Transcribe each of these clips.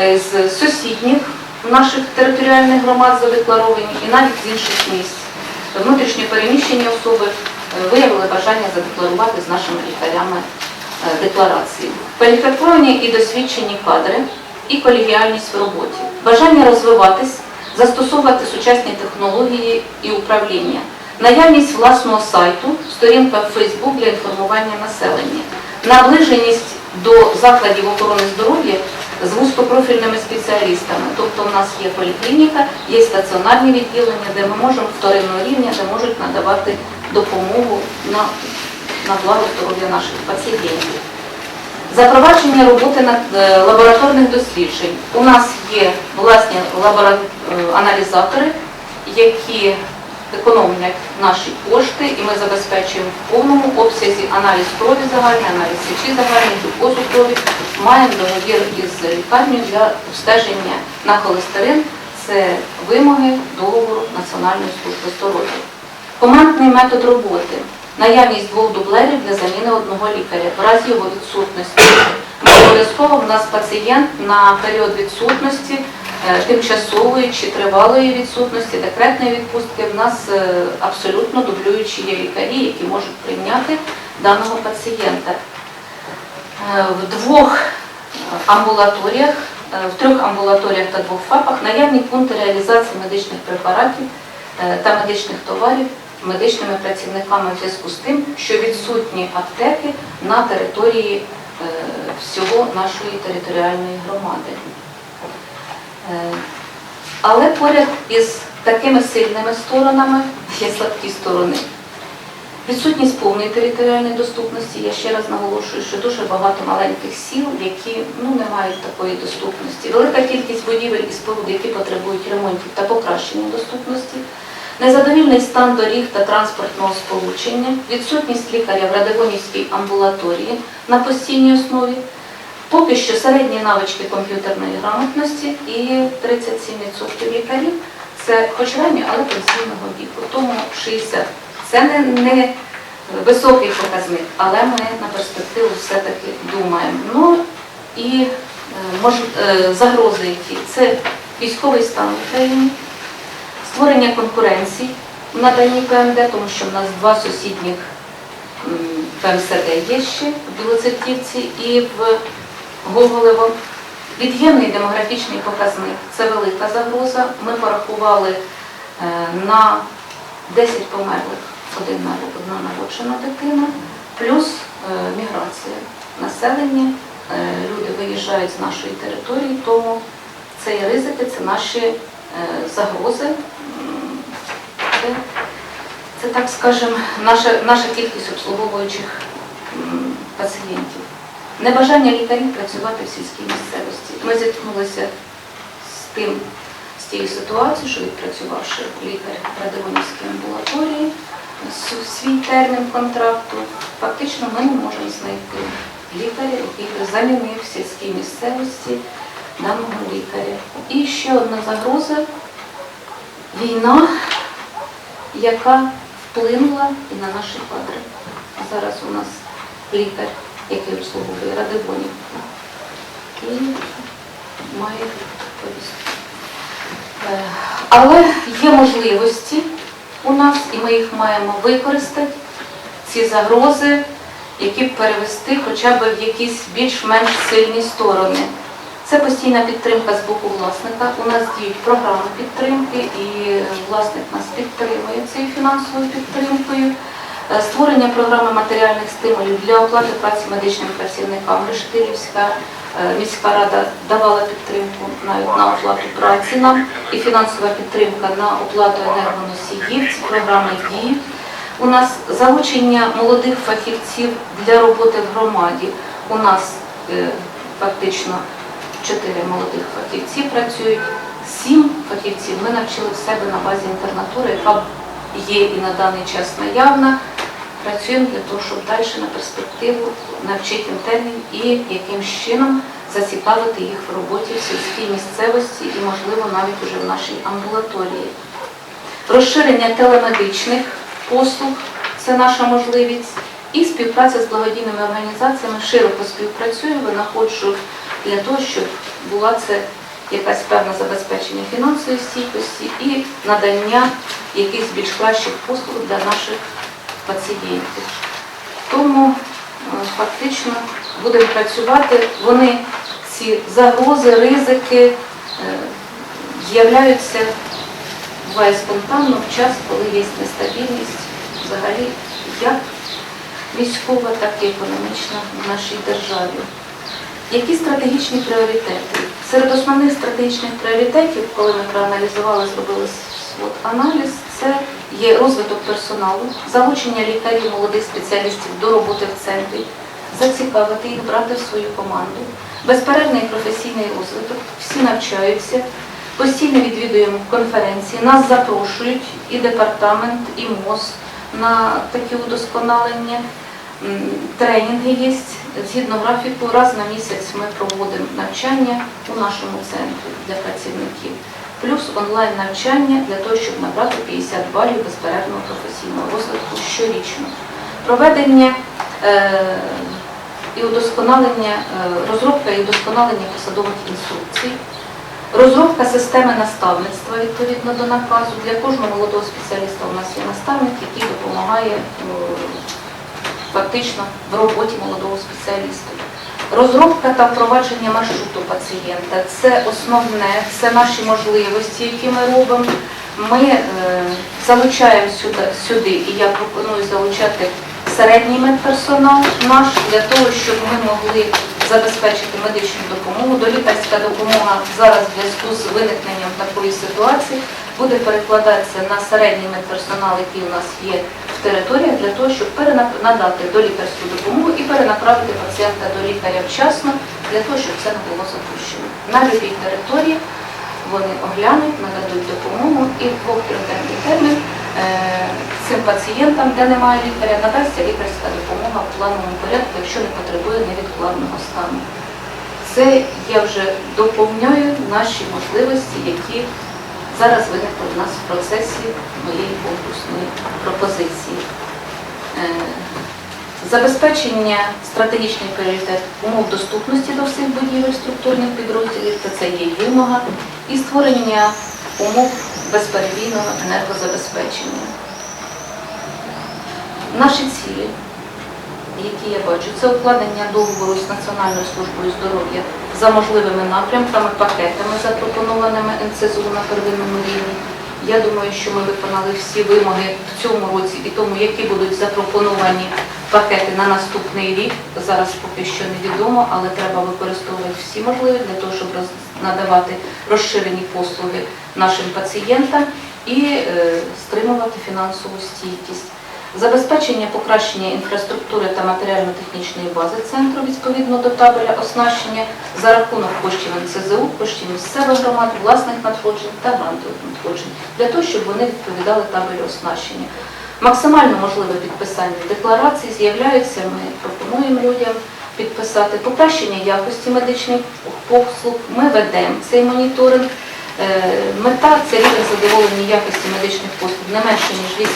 е, з сусідніх наших територіальних громад задекларовані і навіть з інших місць. Внутрішньо переміщені особи е, виявили бажання задекларувати з нашими лікарями е, декларації. Кваліфіковані і досвідчені кадри і колегіальність в роботі. Бажання розвиватись, застосовувати сучасні технології і управління. Наявність власного сайту, сторінка в Facebook для інформування населення, наближеність до закладів охорони здоров'я з вузькопрофільними спеціалістами. Тобто в нас є поліклініка, є стаціонарні відділення, де ми можемо вторинного рівня, де можуть надавати допомогу на, на благо здоров'я наших пацієнтів. Запровадження роботи на е, лабораторних досліджень. У нас є власні лабора- е, аналізатори, які економлять наші кошти, і ми забезпечуємо в повному обсязі аналіз крові загальний, аналіз сечі загальний, глюкозу крові. Маємо договір із лікарнею для обстеження на холестерин. Це вимоги договору Національної служби здоров'я. Командний метод роботи. Наявність двох дублерів для заміни одного лікаря в разі його відсутності. Обов'язково в нас пацієнт на період відсутності, тимчасової чи тривалої відсутності, декретної відпустки. В нас е, абсолютно дублюючі є лікарі, які можуть прийняти даного пацієнта. Е, В двох амбулаторіях, е, в трьох амбулаторіях та двох ФАПах наявні пункти реалізації медичних препаратів е, та медичних товарів медичними працівниками в зв'язку з тим, що відсутні аптеки на території е, всього нашої територіальної громади. Е, Але поряд із такими сильними сторонами є слабкі сторони. Відсутність повної територіальної доступності, я ще раз наголошую, що дуже багато маленьких сіл, які ну, не мають такої доступності. Велика кількість будівель і споруд, які потребують ремонтів та покращення доступності, незадовільний стан доріг та транспортного сполучення, відсутність лікаря в Радивонівській амбулаторії на постійній основі, поки що середні навички комп'ютерної грамотності і 37% лікарів це хоч ранні, але пенсійного віку, тому 60. Це не, не високий показник, але ми на перспективу все-таки думаємо. Ну і е, мож, е, загрози, які це військовий стан в Україні, створення конкуренцій в наданні ПМД, тому що в нас два сусідніх ПМСД є ще в Білоцерківці і в Гоголево. Від'ємний демографічний показник це велика загроза. Ми порахували е, на 10 померлих одна народжена дитина, плюс е, міграція населення. Е, Люди виїжджають з нашої території, тому це ризики, це наші загрози. Це, це так скажемо, наша, наша кількість обслуговуючих пацієнтів. Небажання лікарів працювати в сільській місцевості. Ми зіткнулися з тим, з тією ситуацією, що відпрацювавши лікар в Радивонівській амбулаторії свій термін контракту, фактично ми не можемо знайти лікаря, який замінив в сільській місцевості даного лікаря. І ще одна загроза війна, яка вплинула і на наші кадри. Зараз у нас лікар, який обслуговує Радивонівку, і має повістку. Е, Але є можливості у нас, і ми їх маємо використати, ці загрози, які б перевести хоча б в якісь більш-менш сильні сторони. Це постійна підтримка з боку власника. У нас діють програми підтримки, і власник нас підтримує цією фінансовою підтримкою. Е, Створення програми матеріальних стимулів для оплати праці медичним працівникам. Решетилівська е, міська рада давала підтримку навіть на оплату праці нам і фінансова підтримка на оплату енергоносіїв. Ці програми діють. У нас залучення молодих фахівців для роботи в громаді. У нас е, фактично чотири молодих фахівці працюють, сім фахівців ми навчили в себе на базі інтернатури, яка є і на даний час наявна. Працюємо для того, щоб далі на перспективу навчити інтернів і яким чином зацікавити їх в роботі в сільській місцевості і, можливо, навіть уже в нашій амбулаторії. Розширення телемедичних послуг це наша можливість. І співпраця з благодійними організаціями широко співпрацюємо, винаходжу для того, щоб була це якась певне забезпечення фінансової стійкості і надання якихось більш кращих послуг для наших пацієнтів. Тому е, фактично будемо працювати, вони ці загрози, ризики е, з'являються буває спонтанно в час, коли є нестабільність взагалі як військова, так і економічна в нашій державі. Які стратегічні пріоритети? Серед основних стратегічних пріоритетів, коли ми проаналізували, зробили свод аналіз, це є розвиток персоналу, залучення лікарів, молодих спеціалістів до роботи в центрі, зацікавити їх, брати в свою команду, безперервний професійний розвиток, всі навчаються, постійно відвідуємо конференції, нас запрошують і департамент, і МОЗ на такі удосконалення. Тренінги є згідно графіку. Раз на місяць ми проводимо навчання у нашому центрі для працівників, плюс онлайн навчання для того, щоб набрати 50 балів безперервного професійного розвитку щорічно. Проведення е, і удосконалення, е, розробка і удосконалення посадових інструкцій. Розробка системи наставництва відповідно до наказу. Для кожного молодого спеціаліста у нас є наставник, який допомагає е, фактично в роботі молодого спеціаліста. Розробка та впровадження маршруту пацієнта це основне, це наші можливості, які ми робимо. Ми е, залучаємо сюди, сюди, і я пропоную залучати середній медперсонал наш для того, щоб ми могли забезпечити медичну допомогу. Долікарська допомога зараз в зв'язку з виникненням такої ситуації буде перекладатися на середній медперсонал, який у нас є в територіях, для того, щоб надати долікарську допомогу і перенаправити пацієнта до лікаря вчасно, для того, щоб це не було запущено. На любій території вони оглянуть, нададуть допомогу і в двох-триденний термін е, цим пацієнтам, де немає лікаря, надасться лікарська допомога в плановому порядку, якщо не потребує невідкладного стану. Це я вже доповнюю наші можливості, які зараз виникли в нас в процесі моєї конкурсної пропозиції. Е, Забезпечення стратегічний пріоритет умов доступності до всіх будівель структурних підрозділів, та це є вимога, і створення умов безперебійного енергозабезпечення. Наші цілі, які я бачу, це укладення договору з Національною службою здоров'я за можливими напрямками, пакетами, запропонованими НЦЗУ на первинному рівні. Я думаю, що ми виконали всі вимоги в цьому році і тому, які будуть запропоновані пакети на наступний рік. Зараз поки що невідомо, але треба використовувати всі можливі для того, щоб надавати розширені послуги нашим пацієнтам і е, стримувати фінансову стійкість. Забезпечення покращення інфраструктури та матеріально-технічної бази центру відповідно до табеля оснащення за рахунок коштів НЦЗУ, коштів місцевих громад, власних надходжень та грантових надходжень, для того, щоб вони відповідали табелю оснащення. Максимально можливе підписання декларацій з'являються, ми пропонуємо людям підписати покращення якості медичних послуг. Ми ведемо цей моніторинг. Е, Мета це рівень задоволення якості медичних послуг не менше ніж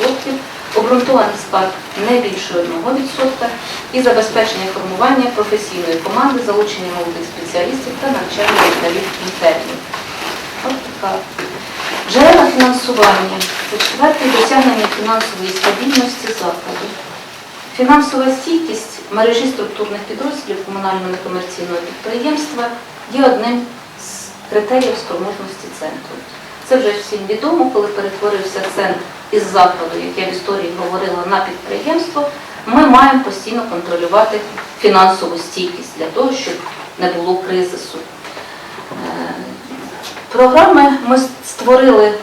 80%, обґрунтований склад не більше 1% і забезпечення формування професійної команди, залучення молодих спеціалістів та навчання лікарів інтернів. Джерела фінансування. Це четвертий досягнення фінансової стабільності закладу. Фінансова стійкість мережі структурних підрозділів комунального некомерційного підприємства є одним з критеріїв спроможності центру. Це вже всім відомо, коли перетворився центр із закладу, як я в історії говорила, на підприємство, ми маємо постійно контролювати фінансову стійкість для того, щоб не було кризису. Е, Програми ми створили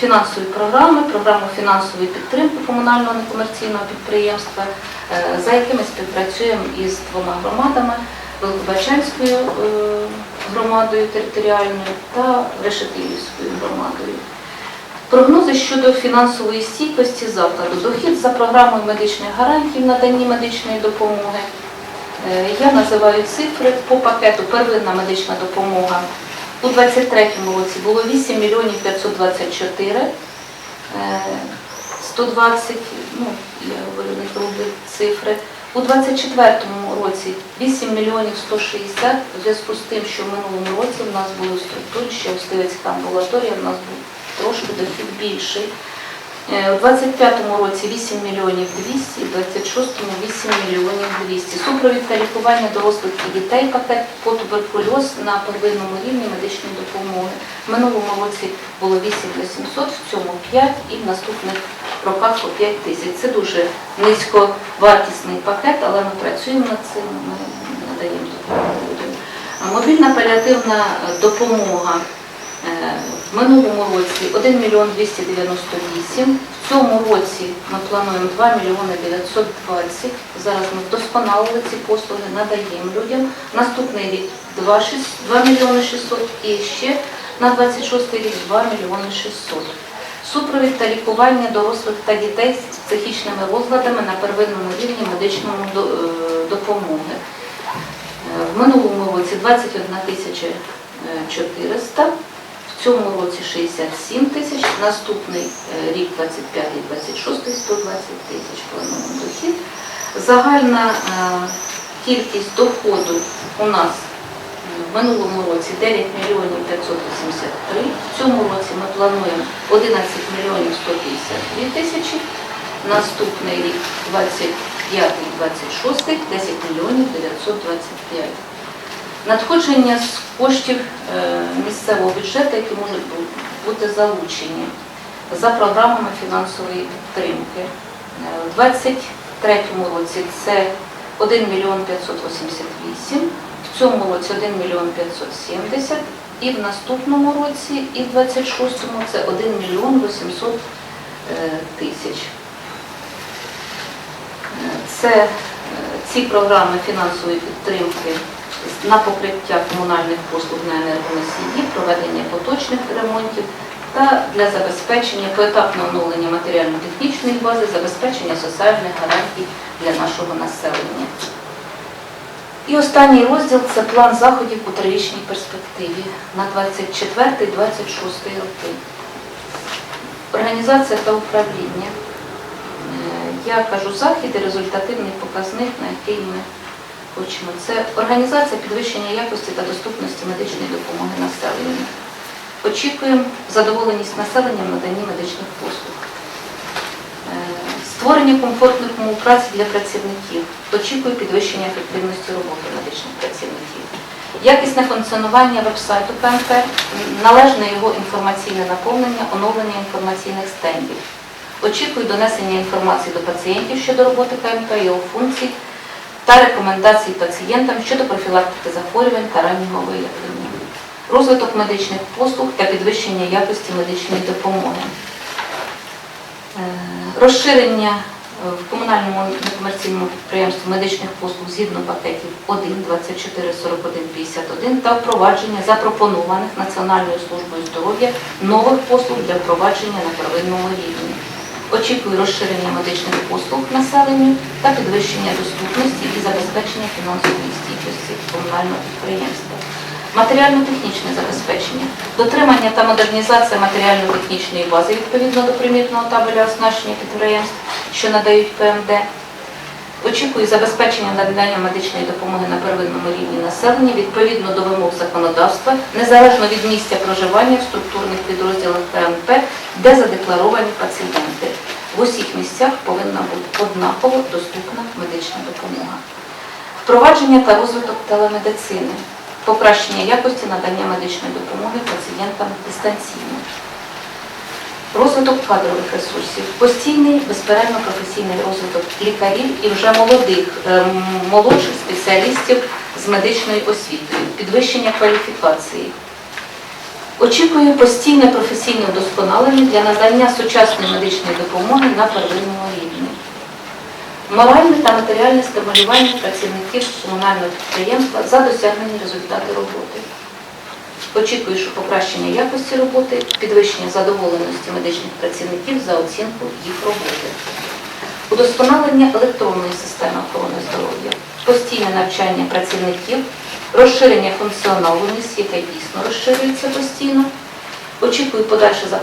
фінансові програми, програму фінансової підтримки комунального некомерційного підприємства, е, за якими співпрацюємо із двома громадами Великобачанською е, громадою територіальною та Решетилівською громадою. Прогнози щодо фінансової стійкості закладу, дохід за програмою медичних гарантій в наданні медичної допомоги. Е, Я називаю цифри по пакету первинна медична допомога. У 23-му році було 8 мільйонів 524, е, 120, ну, я говорю не грубі цифри. У 24-му році 8 мільйонів 160 в зв'язку з тим, що в минулому році в нас були в структурі ще Остивецька амбулаторія, в нас був трошки дохід більший. Е, У 25-му році 8 мільйонів 200, у 26-му 8 мільйонів 200. Супровід та лікування дорослих і дітей пакет по туберкульоз на первинному рівні медичної допомоги. В минулому році було 8 800, в цьому 5 і в наступних роках по 5 тисяч. Це дуже низьковартісний пакет, але ми працюємо над цим, ми надаємо допомогу Мобільна паліативна е, допомога е, в минулому році 1 мільйон 298, в цьому році ми плануємо 2 мільйони 920. Зараз ми вдосконалили ці послуги, надаємо людям. Наступний рік 2, 6, 2 мільйони 600 і ще на 26 рік 2 мільйони 600. Супровід та лікування дорослих та дітей з психічними розладами на первинному рівні медичної е, допомоги. Е, В минулому році 21 тисяча е, 400, цьому році 67 тисяч, наступний е, рік 25 26 120 тисяч плануємо дохід. Загальна е, кількість доходу у нас в минулому році 9 мільйонів 583, в цьому році ми плануємо 11 мільйонів 152 тисячі, наступний рік 25 26 10 мільйонів 925. Надходження з коштів е, місцевого бюджету, які можуть бути залучені за програмами фінансової підтримки. Е, У 2023 році це 1 мільйон 588, в цьому році 1 мільйон 570 і в наступному році, і в 26-му це 1 мільйон 800 е, тисяч. Це ці програми фінансової підтримки на покриття комунальних послуг на енергоносії, проведення поточних ремонтів та для забезпечення поетапного оновлення матеріально-технічної бази, забезпечення соціальних гарантій для нашого населення. І останній розділ це план заходів у трирічній перспективі на 24-26 роки. Організація та управління. Е, Я кажу захід і результативний показник, на який ми хочемо. Це організація підвищення якості та доступності медичної допомоги населенню. Очікуємо задоволеність населення в наданні медичних послуг. Е, Створення комфортних умов праці для працівників. Очікую підвищення ефективності роботи медичних працівників. Якісне функціонування веб-сайту КНП, належне його інформаційне наповнення, оновлення інформаційних стендів. Очікую донесення інформації до пацієнтів щодо роботи КНП, його функцій та рекомендацій пацієнтам щодо профілактики захворювань та раннього виявлення. Розвиток медичних послуг та підвищення якості медичної допомоги. Е, Розширення е, в комунальному некомерційному підприємстві медичних послуг згідно пакетів 1, 24, 41, 51 та впровадження запропонованих Національною службою здоров'я нових послуг для впровадження на первинному рівні. Очікую розширення медичних послуг населенню та підвищення доступності і забезпечення фінансової стійкості комунального підприємства. Матеріально-технічне забезпечення, дотримання та модернізація матеріально-технічної бази відповідно до примітного табеля оснащення підприємств, що надають ПМД. Очікую забезпечення надання медичної допомоги на первинному рівні населення відповідно до вимог законодавства, незалежно від місця проживання в структурних підрозділах ПМП, де задекларовані пацієнти. В усіх місцях повинна бути однаково доступна медична допомога. Впровадження та розвиток телемедицини, покращення якості надання медичної допомоги пацієнтам дистанційно. Розвиток кадрових ресурсів, постійний, безперервно професійний розвиток лікарів і вже молодих, е, молодших спеціалістів з медичною освітою, підвищення кваліфікації. Очікую постійне професійне вдосконалення для надання сучасної медичної допомоги на первинному рівні. Моральне та матеріальне стимулювання працівників комунального підприємства за досягнені результати роботи. Очікую, що покращення якості роботи, підвищення задоволеності медичних працівників за оцінку їх роботи. Удосконалення електронної системи охорони здоров'я, постійне навчання працівників, розширення функціоналу яке дійсно розширюється постійно. Очікую подальше